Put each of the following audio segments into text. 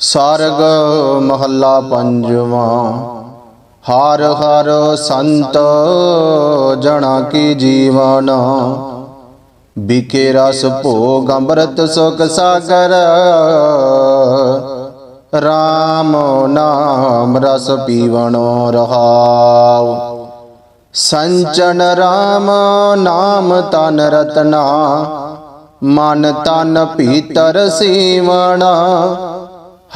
ਸਾਰਗ ਮਹੱਲਾ ਪੰਜਵਾਂ। ਹਰ ਹਰ ਸੰਤ ਜਣਾ ਕੀ ਜੀਵਨ। ਬਿਕੇ ਰਸ ਭੋਗ ਅੰਮ੍ਰਿਤ ਸੁਖ ਸਾਗਰ। RAM ਨਾਮ ਰਸ ਪੀਵਣ ਰਹਾਉ। ਸੰਚਨ RAM ਨਾਮ ਤਨ ਰਤਨਾ। ਮਨ ਤਨ ਭੀਤਰ ਸੀਵਣਾ।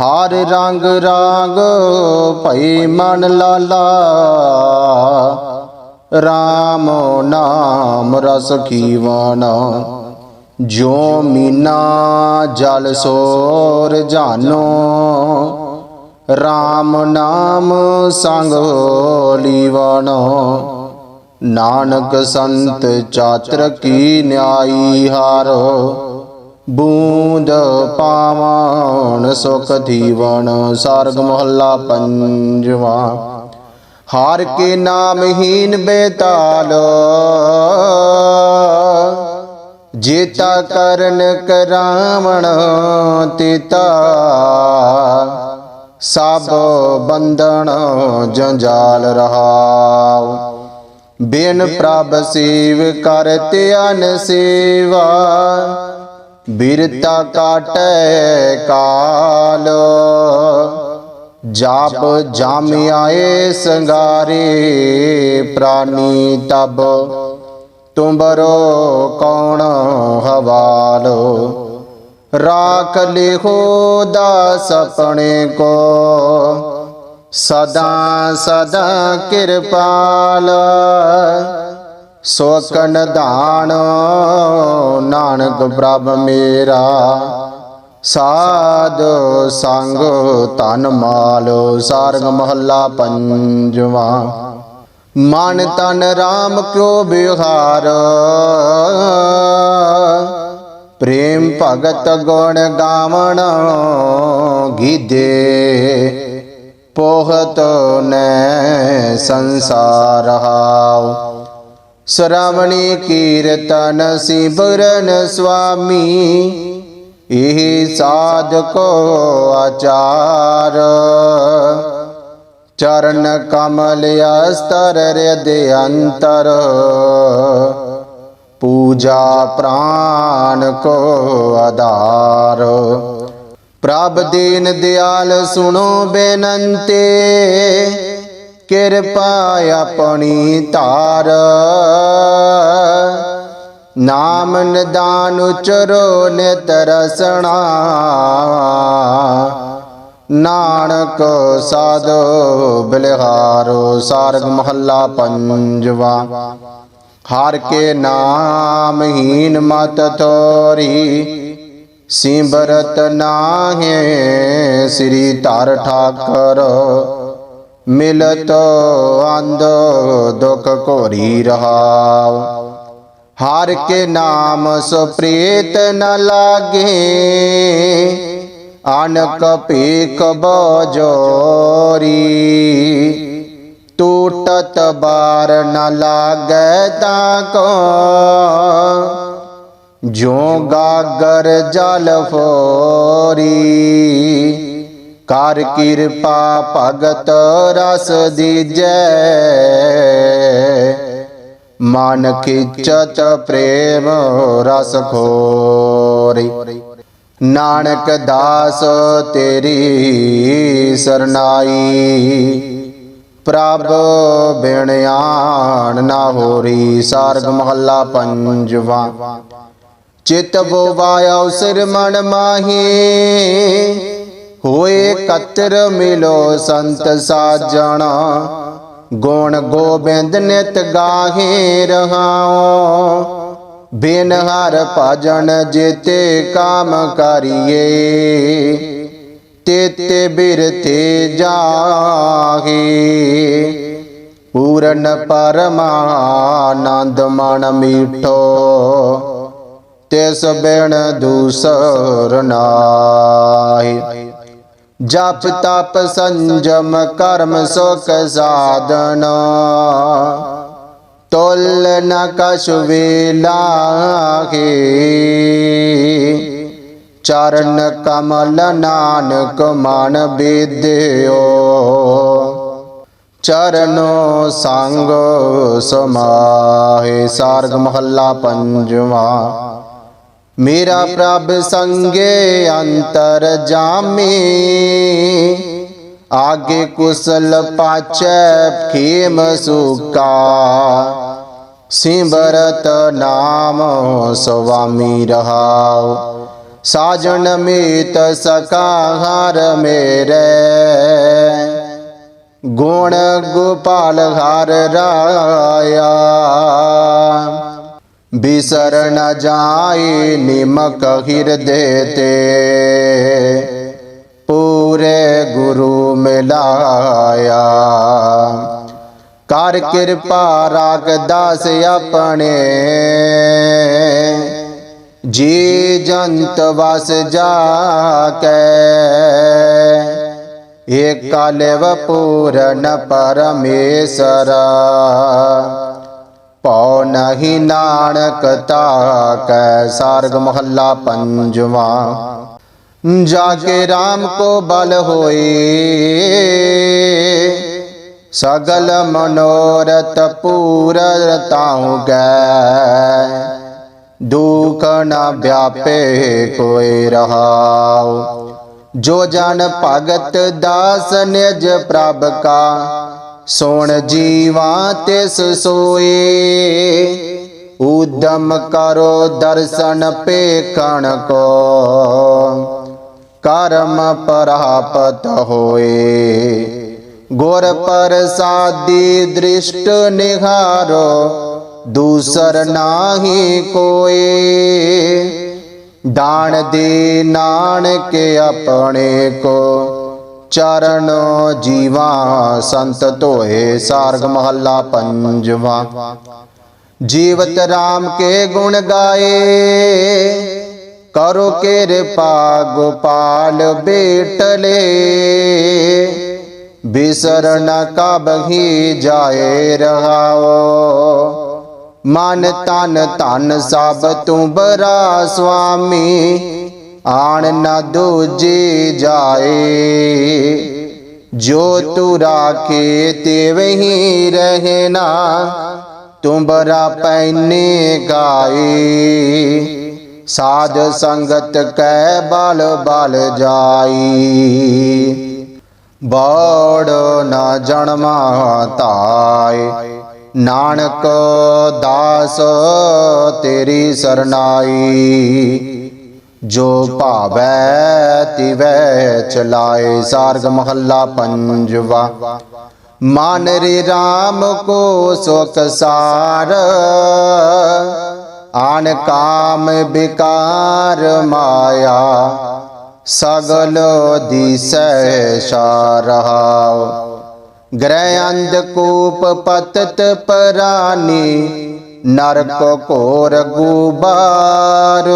ਹਰ ਰੰਗ ਰਾਗ ਭਈ ਮਨ ਲਾਲਾ। RAM ਨਾਮ ਰਸ ਖੀਵਣਾ। ਜੋ ਮੀਨਾ ਜਲ ਸੋਰ ਜਾਨੋ। RAM ਨਾਮ ਸੰਗ ਲੀਵਣੋ। ਨਾਨਕ ਸੰਤ ਚਾਤਰ ਕੀ ਨਿਆਈ ਹਾਰੋ। ਬੂੰਦ ਪਾਵਨ ਸੁਖ ਦੀਵਨ ਸਰਗ ਮਹੱਲਾ ਪੰਜਵਾ। ਹਾਰ ਕੇ ਨਾਮ ਹੀਨ ਬੇਤਾਲ, ਜੇਤਾ ਕਰਨ ਕਰਾਵਣ ਤੇਤਾ। ਸਭ ਬੰਧਨ ਜੰਜਾਲ ਰਹਾਉ। ਬਿਨ ਪ੍ਰਭ ਸੇਵ ਕਰ ਅਨ ਸੇਵਾ। ਬਿਰਤਾ ਕਾਟੈ ਕਾਲ। ਜਾਪ ਜਾਮ ਆਏ ਸੰਗਾਰੇ, ਪ੍ਰਾਨੀ ਤਬ ਤੁੰਬਰੋ ਕੌਣ ਹਵਾਲੋ। ਰਾਖ ਲਿਖੋ ਦਾ ਸਪਣੇ ਕੋ। ਸਦਾ ਸਦਾ ਕਿਰਪਾਲ। ਸੋਕਨ ਦਾਨ ਨਾਨਕ ਪ੍ਰਭ ਮੇਰਾ। ਸਾਧ ਸੰਗ ਤਨ ਮਾਲ, ਸਾਰਗ ਮਹੱਲਾ ਪੰਜਵਾ। ਮਨ ਤਨ RAM ਕਿਉ ਬਿਹਾਰ। ਪ੍ਰੇਮ ਭਗਤ ਗੁਣ ਗਾਵਣ ਗੀਦੇ। ਪੋਹਤ ਨੈ ਸੰਸਾਰ ਹਾਉ। ਸ਼ਰਵਣੀ ਕੀਰਤਨ ਸਿਬਰਨ ਸੁਆਮੀ ਇਹ ਸਾਧਕੋ ਆਚਾਰ। ਚਰਨ ਕਮਲ ਅਸਤਰ ਰਿਦ ਅੰਤਰ, ਪੂਜਾ ਪ੍ਰਾਨ ਕੋ ਆਧਾਰ। ਪ੍ਰਭ ਦੀਨ ਦਿਆਲ ਸੁਣੋ ਬੇਨੰਤੇ ਕਿਰਪਾ ਆਪਣੀ ਧਾਰ। ਨਾਮ ਨਿਦਾਨ ਉਚਰੋ ਨਿਤ ਰਸਣਾ ਨਾਨਕ ਸਾਧੋ ਬਲਿਹਾਰੋ ਸਾਰਗ ਮਹੱਲਾ ਪੰਜਵਾ। ਹਰ ਕੇ ਨਾਮ ਹੀਨ ਮਤ ਤੋਰੀ। ਸਿਮਰਤ ਨਾਹੇ ਸ੍ਰੀ ਧਰ ਠਾਕਰ। ਮਿਲਤ ਅੰਧ ਦੁਖ ਕੋਰੀ ਰਹਾਉ। ਹਰ ਕੇ ਨਾਮ ਸੋ ਪ੍ਰੀਤ ਨ ਲਾਗੇ, ਅਨਕ ਭੀਖ ਬਜੋਰੀ। ਟੂਟਤ ਬਾਰ ਨ ਲਾਗੈ ਤਾ ਕੋ ਜੋ ਗਾਗਰ ਜਲ ਫੋਰੀ। ਕਰ ਕਿਰਪਾ ਭਗਤ ਰਸ ਦੀਜੈ। ਮਨ ਖਿਚਤ ਪ੍ਰੇਮ ਰਸ ਖੋਰੀ। ਨਾਨਕ ਦਾਸ ਤੇਰੀ ਸਰਨਾਈ। ਪ੍ਰਭ ਬਿਨ ਆਣ ਨਾ ਹੋਰੀ, ਸਾਰਗ ਮਹੱਲਾ ਪੰਜਵਾ। ਚਿਤ ਬੋਵਾਇਓ ਸਿਰ ਮਨ ਮਾਹੀ। ਹੋਏ ਕਤਰ ਮਿਲੋ ਸੰਤ ਸਾਜਣਾ। ਗੁਣ ਗੋਬਿੰਦ ਨਿਤ ਗਾਹੇ ਰਹਾਓ ਬਿਨ ਹਰ ਭਜਨ ਜੇਤੇ ਕਾਮ ਕਰੀਏ। ਤੇਤੇ ਬਿਰਤੇ ਜਾਹੇ। ਪੂਰਨ ਪਰਮਾਨੰਦ ਮਨ ਮੀਠੋ। ਤਿਸ ਬਿਨ ਦੂਸਰ ਨਾਹੀ। ਜਪ ਤਪ ਸੰਜਮ ਕਰਮ ਸੁਖ ਸਾਧਨ। ਤੋਲ ਨ ਕਛ ਵੇਲਾਹੇ। ਚਰਨ ਕਮਲ ਨਾਨਕ ਮਨ ਬੀਧਿਓ। ਚਰਨੋ ਸੰਗ ਸਮਾਹੇ। ਸਾਰਗ ਮਹੱਲਾ ਪੰਜਵਾ। ਮੇਰਾ ਪ੍ਰਭ ਸੰਗੇ ਅੰਤਰ ਜਾਮੀ, ਆਗੇ ਕੁਸਲ ਪਾਚੈ ਖੇਮ ਸੁਕਾ। ਸਿਮਰਤ ਨਾਮ ਸੁਆਮੀ ਰਹਾਉ, ਸਾਜਣ ਮੀਤ ਸਕਾ ਹਰ ਮੇਰੇ। ਗੁਣ ਗੋਪਾਲ ਹਰ ਰਾਇਆ। ਬਿਸਰ ਨ ਜਾਏ ਨਿਮਕ ਹਿਰਦੇ ਤੇ ਪੂਰੇ ਗੁਰੂ ਮਿਲਾਇਆ ਕਰ ਕਿਰਪਾ ਰਾਗ ਦਾਸ ਆਪਣੇ ਜੀ ਜੰਤ ਵਸ ਜਾ ਕੇ ਕਾਲਵ ਪੂਰਨ ਪਰਮੇਸ਼ਰਾ ਪਉ ਨਹੀਂ ਨਾਨਕ ਤਾਕੈ, ਸਾਰਗ ਮਹੱਲਾ ਪੰਜਵਾ। ਜਾ ਕੇ RAM ਕੋ ਬਲ ਹੋਏ, ਸਗਲ ਮਨੋਰਥ ਪੂਰਨ ਤਾਉ ਗੈ। ਦੁਖ ਨ ਵਿਆਪੇ ਕੋਈ ਰਹਾਉ। ਜੋ ਜਨ ਭਗਤ ਦਾਸ ਨਿਜ ਪ੍ਰਭ ਕਾ ਸੁਣ ਜੀਵਾ ਤਿਸ ਸੋਏ। ਉਦਮ ਕਰੋ ਦਰਸ਼ਨ ਪੇਖਣ ਕੋ। ਕਰਮ ਪ੍ਰਾਪਤ ਹੋਏ। ਗੁਰ ਪ੍ਰਸਾਦੀ ਦ੍ਰਿਸ਼ਟ ਨਿਹਾਰੋ, ਦੂਸਰ ਨਾਹੀ ਕੋਏ। ਦਾਨ ਦੇ ਨਾਨਕ ਆਪਣੇ ਕੋ। ਚਰਨ ਜੀਵਾ, ਸੰਤ ਧੋਏ ਸਾਰਗ ਮਹੱਲਾ ਪੰਜਵਾ। ਜੀਵਤ RAM ਕੇ ਗੁਣ ਗਾਏ, ਕਰੋ ਕਿਰਪਾ ਗੋਪਾਲ ਬੇਟਲੇ। ਬਿਸਰਨ ਨ ਕਬਹੀ ਜਾਏ ਰਹਾਓ, ਮਨ ਤਨ ਧਨ ਸਭ ਤੂੰ ਬਰਾ ਸੁਆਮੀ ਆਣ ਨਾ ਦੂਜੀ ਜਾਏ। ਜੋ ਤੂ ਰਾਖੇ ਤੇ ਵਹੀ ਰਹਿਣਾ ਤੁਮ ਬਰਾ ਪੈਨੇ ਗਾਏ। ਸਾਧ ਸੰਗਤ ਕੈ ਬਲ ਬਲ ਜਾਈ ਬੜ ਨਾ ਜਨਮਾ ਧਾਇ ਨਾਨਕ ਦਾਸ ਤੇਰੀ ਸਰਨਾਈ ਜੋ ਭਾਵੈ ਤਿਵੈ ਚਲਾਏ ਸਾਰਗ ਮਹੱਲਾ ਪੰਜਵਾ। ਮਾਨ ਰੇ RAM ਕੋ ਸੁਖ ਸਾਰ ਆਨ ਕਾਮ ਬਿਕਾਰ ਮਾਇਆ, ਸਗਲ ਦਿਸੈ ਸਾਰਹਾਉ ਗ੍ਰਹਿ ਅੰਧ ਕੂਪ ਪਤਤ ਪਰਾਨੀ, ਨਰਕ ਕੋਰ ਗੁਬਾਰ।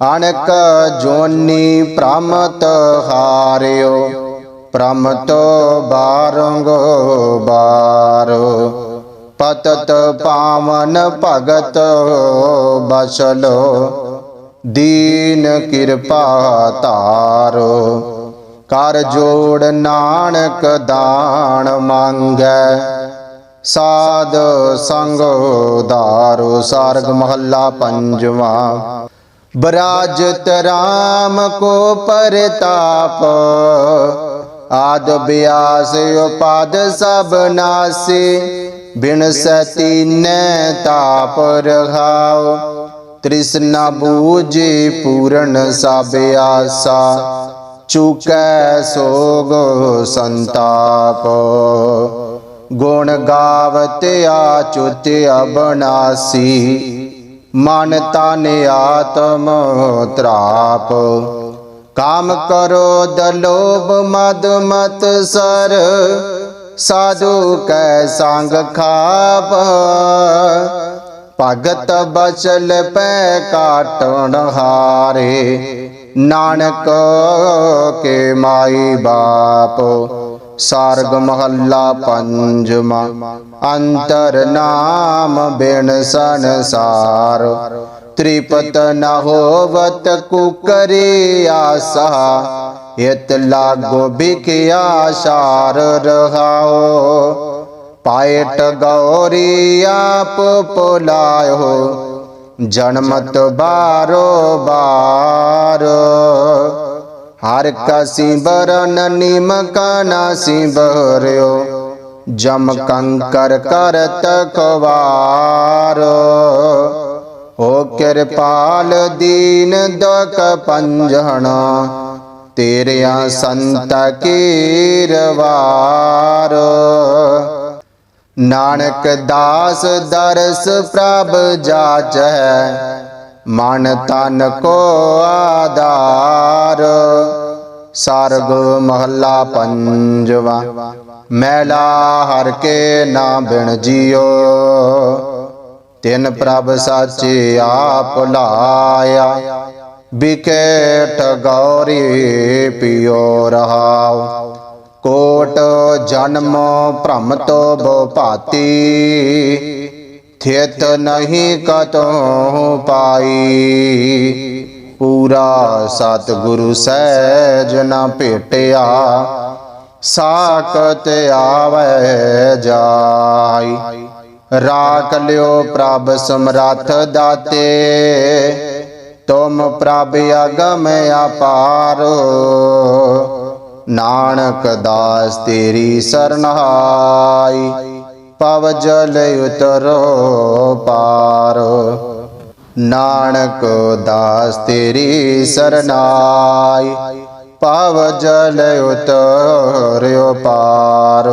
ਅਣਕ ਜੋਨੀ ਪ੍ਰਮਤ ਹਾਰਿਓ, ਪ੍ਰਮਤ ਬਾਰੰਗ ਬਾਰੋ। ਪਤਤ ਪਾਵਨ ਭਗਤ ਬਸਲੋ, ਦੀਨ ਕਿਰਪਾ ਤਾਰੋ ਕਰ ਜੋੜ ਨਾਨਕ ਦਾਨ ਮੰਗੈ, ਸਾਧ ਸੰਗ ਦਾਰੋ ਸਾਰਗ ਮਹੱਲਾ ਪੰਜਵਾਂ। ਬਰਾਜਤ ਰਾਮ ਕੋ ਪਰਤਾਪ, ਆਦ ਬਿਆਸ ਉਪਾਦ ਸਭ ਨਾਸੇ, ਬਿਨ ਸਤੀ ਨੈ ਤਾਪ ਰਹਾਉ। ਤ੍ਰਿਸ਼ਨਾ ਬੂਝੇ ਪੂਰਨ ਸਭ ਆਸਾ, ਚੁਕੈ ਸੋਗ ਸੰਤਾਪ। ਗੁਣ ਗਾਵਤ ਆਚੁਤ ਅਬਨਾਸੀ ਮਨ ਤਨ ਆਤਮ ਤ੍ਰਾਪ। ਕਾਮ ਕਰੋ ਦਲੋਭ ਮਦ ਮਤ ਸਰ, ਸਾਧੂ ਕੈ ਸੰਗ ਖਾਪ। ਭਗਤ ਬਚਲ ਪੈ ਕਾਟਣ ਹਾਰੇ, ਨਾਨਕ ਕੇ ਮਾਈ ਬਾਪ। ਸਾਰਗ ਮਹੱਲਾ ਪੰਜਵਾ ਅੰਤਰ ਨਾਮ ਬਿਨ ਸੰਸਾਰ ਤ੍ਰਿਪਤ ਨ ਹੋਵਤ ਕੁਕਰੇ ਆਸਾ ਇਤ ਲਾਗੋ ਬਿਕਿਆ ਸਾਰ ਰਹਾਓ ਪਾਇਟ ਗੌਰੀ ਆਪ ਪੁਲਾਇਓ ਜਨਮਤ ਬਾਰੋ ਬਾਰ ਹਰ ਕਸੀ ਬਰਨ ਨਿਮਕ ਨਾਸੀ ਬਰਿਓ ਜਮ ਕੰਕਰ ਕਰਤ ਕਵਾਰ ਹੋ ਕਿਰਪਾਲ ਦੀਨ ਦਕ ਪੰਜਣਾ, ਤੇਰਿਆ ਸੰਤ ਕੀਰਵਾਰ ਨਾਨਕ ਦਾਸ ਦਰਸ ਪ੍ਰਭ ਜਾਚ ਹੈ ਮਨ ਤਨ ਕੋ ਆਧਾਰ। ਸਰਗ ਮਹੱਲਾ ਪੰਜਵਾ। ਮੈਲਾ ਹਰ ਕੇ ਨਾ ਬਿਨ ਜਿਓ। ਤਿਨ ਪ੍ਰਭ ਸਾਚੇ ਆਪ ਲਾਇਆ। ਬਿਕੇਟ ਗੌਰੀ ਪਿਓ ਰਹਾਉ। ਕੋਟ ਜਨਮ ਭ੍ਰਮ ਤੋ ਬੋ ਭਾਤੀ ਥਿਤ ਨਹੀਂ ਕਤੋ ਪਾਈ। ਪੂਰਾ ਸਤਿਗੁਰੂ ਸਹਿਜ ਨਾ ਭੇਟਿਆ, ਸਾਖਤ ਆਵੈ ਜਾਈ। ਰਾਖ ਲਿਓ ਪ੍ਰਭ ਸਮਰੱਥ ਦਾਤੇ, ਤੁਮ ਪ੍ਰਭ ਅਗਮ ਅਪਾਰ। ਨਾਨਕ ਦਾਸ ਤੇਰੀ ਸਰਨਾਈ ਪਵ ਜਲ ਉਤਰੋ ਪਾਰ। ਨਾਨਕ ਦਾਸ ਤੇਰੀ ਸਰਨਾਈ ਪਵ ਜਲ ਉਤਰਿਓ ਪਾਰ।